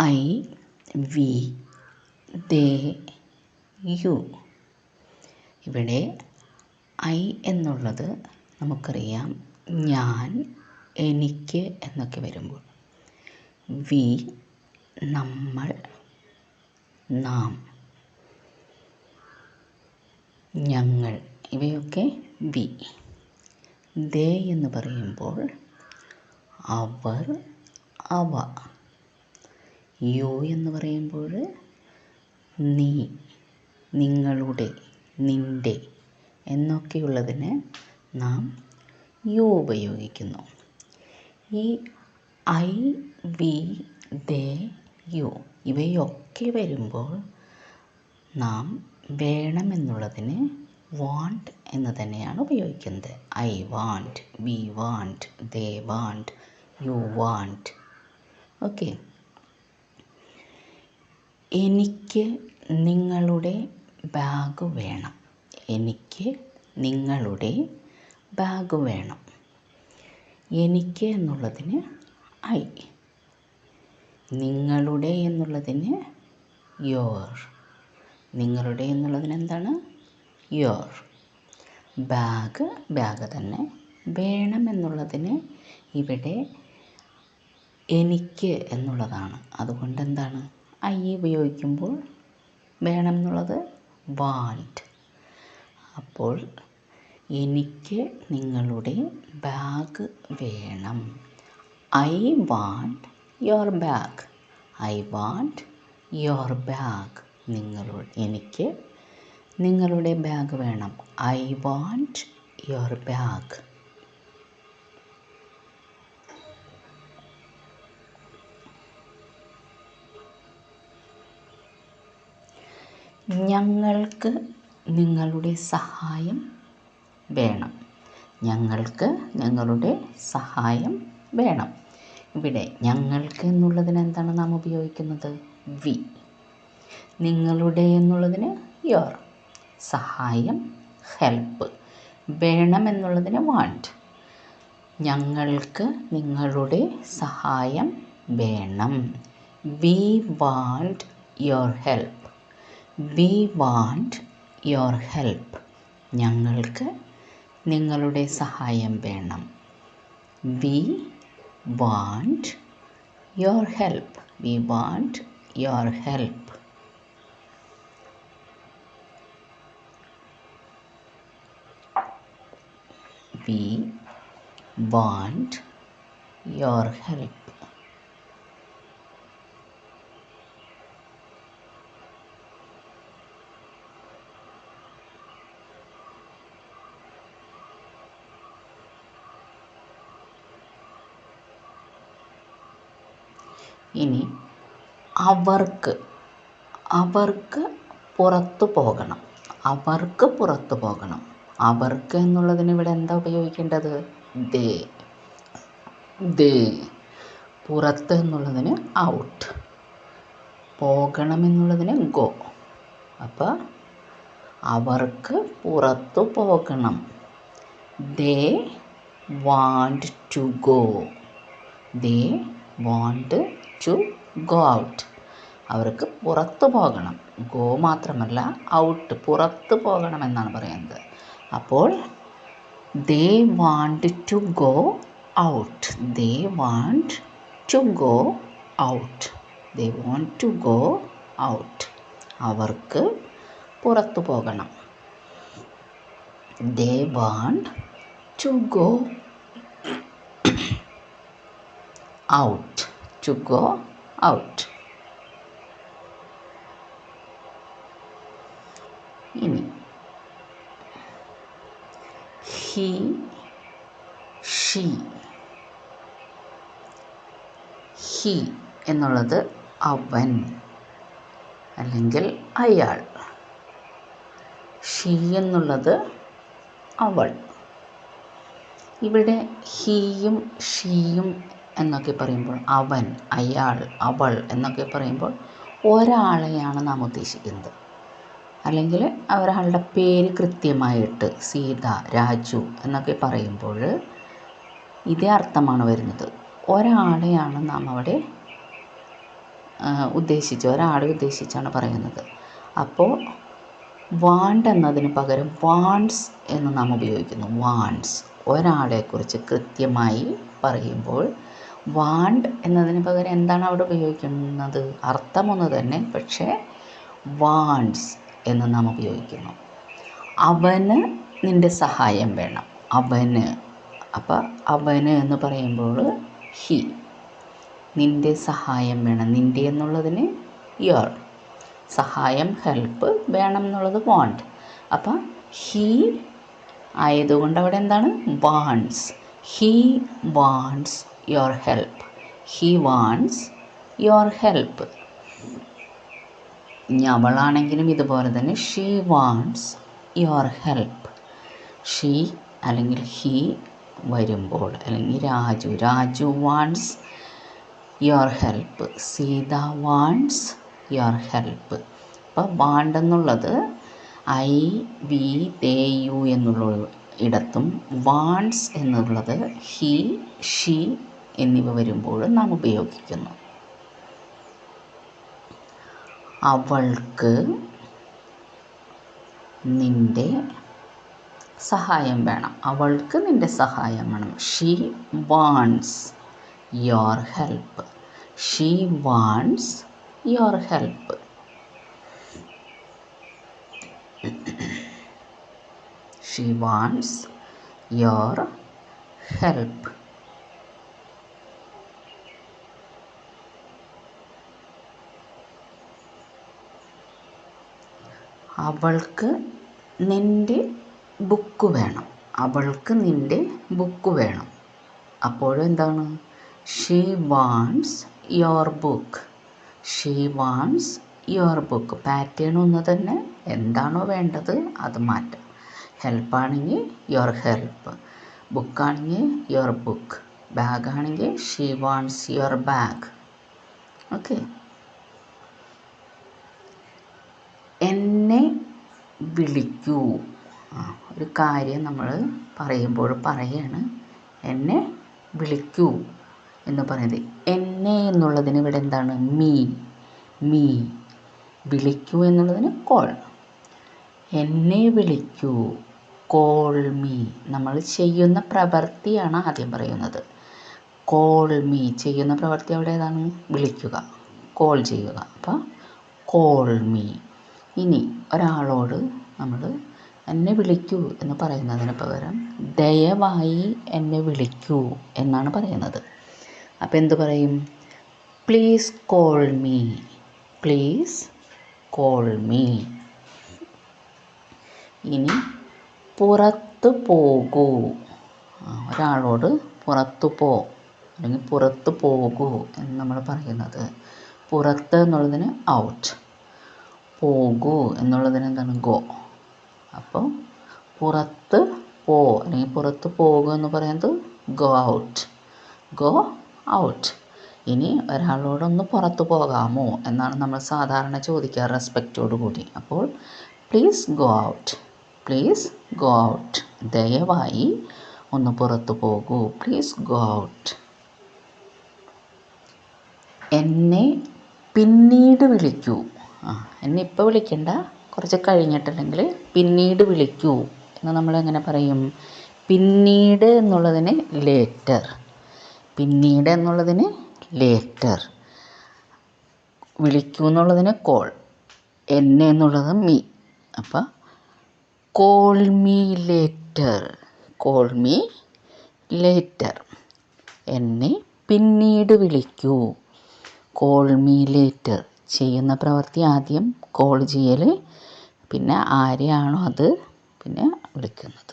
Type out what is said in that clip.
I we they you. ഇവിടെ I എന്നുള്ളത് നമുക്കറിയാം ഞാൻ എനിക്ക് എന്നൊക്കെ വരുമ്പോൾ. വി നമ്മൾ നാം ഞങ്ങൾ ഇവയൊക്കെ വി. ദേ എന്ന് പറയുമ്പോൾ അവർ അവ. യു എന്ന് പറയുമ്പോൾ നീ നിങ്ങളുടെ നിന്റെ എന്നൊക്കെയുള്ളതിന് നാം യു ഉപയോഗിക്കുന്നു. ഈ ഐ വി ദേ യു ഇവയൊക്കെ വരുമ്പോൾ നാം വേണമെന്നുള്ളതിന് വാണ്ട് എന്ന് തന്നെയാണ് ഉപയോഗിക്കുന്നത്. I want we want they want you want. Okay. എനിക്ക് നിങ്ങളുടെ ബാഗ് വേണം. എനിക്ക് നിങ്ങളുടെ ബാഗ് വേണം. എനിക്ക് എന്നുള്ളതിന് ഐ നിങ്ങളുടെ എന്നുള്ളതിന് യോർ നിങ്ങളുടെ എന്നുള്ളതിന് എന്താണ്? യോർ ബാഗ് ബാഗ് തന്നെ വേണം എന്നുള്ളതിന് ഇവിടെ എനിക്ക് എന്നുള്ളതാണ്. അതുകൊണ്ട് എന്താണ്? ഐ ഉപയോഗിക്കുമ്പോൾ വേണം എന്നുള്ളത് വാണ്ട്. അപ്പോൾ എനിക്ക് നിങ്ങളുടെ ബാഗ് വേണം. I want your bag. I want your bag. നിങ്ങളുടെ എനിക്ക് നിങ്ങളുടെ ബാഗ് വേണം. I want your bag. ഞങ്ങൾക്ക് നിങ്ങളുടെ സഹായം വേണം. ഞങ്ങൾക്ക് ഞങ്ങളുടെ സഹായം വേണം. ഇവിടെ ഞങ്ങൾക്ക് എന്നുള്ളതിന് എന്താണ് നാം ഉപയോഗിക്കുന്നത്? വി. നിങ്ങളുടെ എന്നുള്ളതിന് യോർ സഹായം ഹെൽപ്പ്. വേണം എന്നുള്ളതിന് വാണ്ട്. ഞങ്ങൾക്ക് നിങ്ങളുടെ സഹായം വേണം. We want your help. We want your help ഞങ്ങൾക്ക് നിങ്ങളുടെ സഹായം വേണം. We want your help we want your help we want your help ഇനി അവർക്ക് അവർക്ക് പുറത്തു പോകണം. അവർക്ക് പുറത്തു പോകണം. അവർക്ക് എന്നുള്ളതിന് ഇവിടെ എന്താ ഉപയോഗിക്കേണ്ടത്? ദേ ദേ പുറത്ത് എന്നുള്ളതിന് ഔട്ട്. പോകണം എന്നുള്ളതിന് ഗോ. അപ്പോൾ അവർക്ക് പുറത്തു പോകണം. They want to go. They want to go out അവർക്ക് പുറത്ത് പോകണം. ഗോ മാത്രമല്ല ഔട്ട് പുറത്ത് പോകണം എന്നാണ് പറയുന്നത്. അപ്പോൾ they want to go out they want to go out they want to go out അവർക്ക് പുറത്തു പോകണം. They want to go out to go out ഇനി ഹി ഷീ ഹി എന്നുള്ളത് അവൻ അല്ലെങ്കിൽ അയാൾ. ഷീ എന്നുള്ളത് അവൾ. ഇവിടെ ഹീയും ഷീയും എന്നൊക്കെ പറയുമ്പോൾ അവൻ അയാൾ അവൾ എന്നൊക്കെ പറയുമ്പോൾ ഒരാളെയാണ് നാം ഉദ്ദേശിക്കുന്നത്. അല്ലെങ്കിൽ ഒരാളുടെ പേര് കൃത്യമായിട്ട് സീത രാജു എന്നൊക്കെ പറയുമ്പോൾ ഇതേ അർത്ഥമാണ് വരുന്നത്. ഒരാളെയാണ് നാം അവിടെ ഉദ്ദേശിച്ച് ഒരാളെ ഉദ്ദേശിച്ചാണ് പറയുന്നത്. അപ്പോൾ വാണ്ട് എന്നതിന് പകരം വാൺസ് എന്ന് നാം ഉപയോഗിക്കുന്നു. വാൺസ് ഒരാളെക്കുറിച്ച് കൃത്യമായി പറയുമ്പോൾ വാണ്ട് എന്നതിന് പകരം എന്താണ് അവിടെ ഉപയോഗിക്കുന്നത്? അർത്ഥമൊന്ന് തന്നെ പക്ഷേ വാണ്ട്സ് എന്ന് നാം ഉപയോഗിക്കുന്നു. അവന് നിന്റെ സഹായം വേണം. അവന്. അപ്പം അവന് എന്ന് പറയുമ്പോൾ ഹി നിന്റെ സഹായം വേണം. നിന്റെ എന്നുള്ളതിന് യുവർ സഹായം ഹെൽപ്പ് വേണം എന്നുള്ളത് വാണ്ട് അപ്പം ഹീ ആയതുകൊണ്ട് അവിടെ എന്താണ്? Wants he wants your help he wants your help അവളാണെങ്കിലും ഇതുപോലെ തന്നെ she wants your help she അല്ലെങ്കിൽ ഹീ വരുമ്പോൾ അല്ലെങ്കിൽ Raju. Raju wants your help Sita wants your help അപ്പോൾ വാണ്ടെന്നുള്ളത് ഐ വി ദേ യു എന്നുള്ള ഇടത്തും വാൺസ് എന്നുള്ളത് ഹി ഷീ എന്നിവ വരുമ്പോൾ നാം ഉപയോഗിക്കുന്നു. അവൾക്ക് നിന്റെ സഹായം വേണം. അവൾക്ക് നിന്റെ സഹായം വേണം. She wants your help she wants your help she wants your help അവൾക്ക് നിന്റെ ബുക്ക് വേണം. അവൾക്ക് നിന്റെ ബുക്ക് വേണം. അപ്പോഴും എന്താണ്? She wants your book she wants your book pattern ഒന്ന് തന്നെ. എന്താണോ വേണ്ടത് അത് മാറ്റാം. ഹെൽപ്പാണെങ്കിൽ യുവർ ഹെൽപ്പ് ബുക്കാണെങ്കിൽ your book ബാഗാണെങ്കിൽ she wants your bag okay എന്നെ വിളിക്കൂ. ഒരു കാര്യം നമ്മൾ പറയുമ്പോൾ പറയാണ് എന്നെ വിളിക്കൂ എന്ന് പറയുന്നത്. എന്നെ എന്നുള്ളതിന് ഇവിടെ എന്താണ്? മീ മീ വിളിക്കൂ എന്നുള്ളതിന് കോൾ എന്നെ വിളിക്കൂ കോൾ മീ നമ്മൾ ചെയ്യുന്ന പ്രവൃത്തിയാണ് ആദ്യം പറയുന്നത്. കോൾ മീ ചെയ്യുന്ന പ്രവൃത്തി അവിടെ ഏതാണ്? വിളിക്കുക. കോൾ ചെയ്യുക. അപ്പോൾ കോൾ മീ ഇനി ഒരാളോട് നമ്മൾ എന്നെ വിളിക്കൂ എന്ന് പറയുന്നതിന് പകരം ദയവായി എന്നെ വിളിക്കൂ എന്നാണ് പറയുന്നത്. അപ്പോൾ എന്ത് പറയും? Please call me please call me ഇനി പുറത്ത് പോകൂ. ഒരാളോട് പുറത്തു പോ. അല്ലെങ്കിൽ പുറത്ത് പോകൂ എന്ന് നമ്മൾ പറയുന്നത്. പുറത്ത് എന്നുള്ളതിന് ഔട്ട് പോകൂ എന്നുള്ളതിന് എന്താണ് ഗോ അപ്പോൾ പുറത്ത് പോ അല്ലെങ്കിൽ പുറത്ത് പോകുക എന്ന് പറയുന്നത് ഗോ ഔട്ട് ഗോ ഔട്ട് ഇനി ഒരാളോടൊന്ന് പുറത്ത് പോകാമോ എന്നാണ് നമ്മൾ സാധാരണ ചോദിക്കാറ് റെസ്പെക്റ്റോട് കൂടി. അപ്പോൾ please go out please go out ദയവായി ഒന്ന് പുറത്ത് പോകൂ. പ്ലീസ് ഗോ ഔട്ട് എന്നെ പിന്നീട് വിളിക്കൂ. ആ എന്നെ ഇപ്പോൾ വിളിക്കണ്ട. കുറച്ച് കഴിഞ്ഞിട്ടുണ്ടെങ്കിൽ പിന്നീട് വിളിക്കൂ എന്ന് നമ്മൾ എങ്ങനെ പറയും? പിന്നീട് എന്നുള്ളതിന് ലേറ്റർ പിന്നീട് എന്നുള്ളതിന് ലേറ്റർ വിളിക്കൂ എന്നുള്ളതിന് കോൾ എന്നെ എന്നുള്ളത് മീ അപ്പം call me later call me later എന്നെ പിന്നീട് വിളിക്കൂ. കോൾ മീ ലേറ്റർ ചെയ്യുന്ന പ്രവൃത്തി ആദ്യം കോൾ ചെയ്യൽ പിന്നെ ആരെയാണോ അത് പിന്നെ വിളിക്കുന്നത്.